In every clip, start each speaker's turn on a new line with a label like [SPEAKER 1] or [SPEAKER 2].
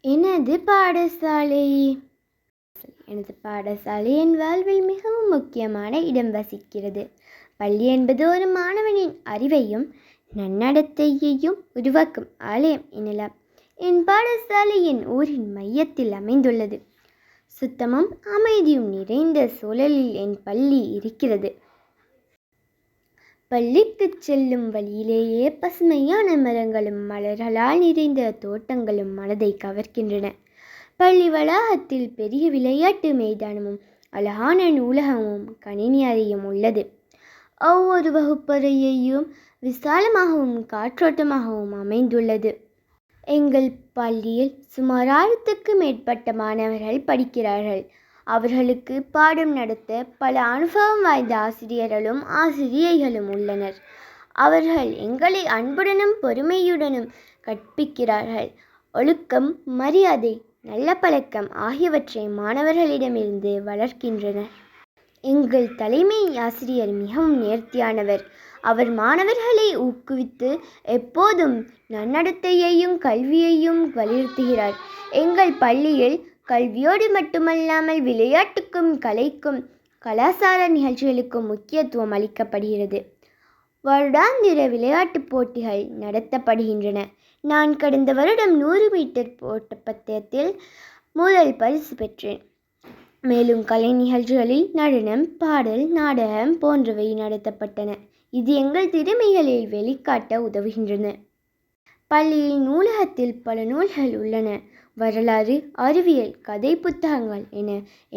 [SPEAKER 1] எனது பாடசாலை. எனது பாடசாலை என் வாழ்வில் மிகவும் முக்கியமான இடம் வசிக்கிறது. பள்ளி என்பது ஒரு மாணவனின் அறிவையும் நன்னடத்தையையும் உருவாக்கும் ஆலயம் எனலாம். என் பாடசாலை என் ஊரின் மையத்தில் அமைந்துள்ளது. சுத்தமும் அமைதியும் நிறைந்த சூழலில் என் பள்ளி இருக்கிறது. பள்ளிக்குச் செல்லும் வழியிலேயே பசுமையான மரங்களும் மலர்களால் நிறைந்த தோட்டங்களும் மனதை கவர்கின்றன பள்ளி வளாகத்தில் பெரிய விளையாட்டு மைதானமும் அழகான நூலகமும் கணினி அறையும் உள்ளது. ஒவ்வொரு வகுப்பறையையும் விசாலமாகவும் காற்றோட்டமாகவும் அமைந்துள்ளது. எங்கள் பள்ளியில் சுமார் ஆயிரத்துக்கு மேற்பட்ட மாணவர்கள் படிக்கிறார்கள். அவர்களுக்கு பாடம் நடத்த பல அனுபவம் வாய்ந்த ஆசிரியர்களும் ஆசிரியைகளும் உள்ளனர். அவர்கள் எங்களை அன்புடனும் பொறுமையுடனும் கற்பிக்கிறார்கள். ஒழுக்கம் மரியாதை நல்ல பழக்கம் ஆகியவற்றை மாணவர்களிடமிருந்து வளர்க்கின்றனர். எங்கள் தலைமை ஆசிரியர் மிகவும் நேர்த்தியானவர். அவர் மாணவர்களை ஊக்குவித்து எப்போதும் நன்னடத்தையையும் கல்வியையும் வலியுறுத்துகிறார். எங்கள் பள்ளியில் கல்வியோடு மட்டுமல்லாமல் விளையாட்டுக்கும் கலைக்கும் கலாசார நிகழ்ச்சிகளுக்கும் முக்கியத்துவம் அளிக்கப்படுகிறது. வருடாந்திர விளையாட்டுப் போட்டிகள் நடத்தப்படுகின்றன. நான் கடந்த வருடம் நூறு மீட்டர் போட்ட பந்தயத்தில் முதல் பரிசு பெற்றேன். மேலும் கலை நிகழ்ச்சிகளில் நடனம் பாடல் நாடகம் போன்றவை நடத்தப்பட்டன. இது எங்கள் திறமைகளில் வெளிக்காட்ட உதவுகின்றன. பள்ளியில் நூலகத்தில் பல நூல்கள் உள்ளன. வரலாறு அறிவியல் கதை புத்தகங்கள் என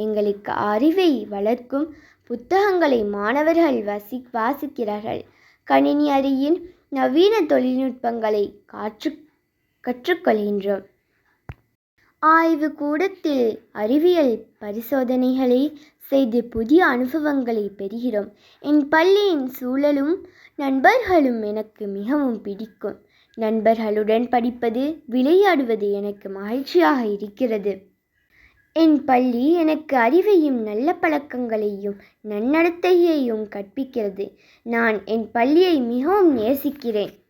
[SPEAKER 1] எங்களுக்கு அறிவை வளர்க்கும் புத்தகங்களை மாணவர்கள் வசி வாசிக்கிறார்கள். கணினி அறியின் நவீன தொழில்நுட்பங்களை காற்று கற்றுக்கொள்கின்றோம். ஆய்வு கூடத்தில் அறிவியல் பரிசோதனைகளை செய்து புதிய அனுபவங்களை பெறுகிறோம். என் பள்ளியின் சூழலும் நண்பர்களும் எனக்கு மிகவும் பிடிக்கும். நண்பர்களுடன் படிப்பது விளையாடுவது எனக்கு மகிழ்ச்சியாக இருக்கிறது. என் பள்ளி எனக்கு அறிவையும் நல்ல பழக்கங்களையும் நன்னடத்தையையும் கற்பிக்கிறது. நான் என் பள்ளியை மிகவும் நேசிக்கிறேன்.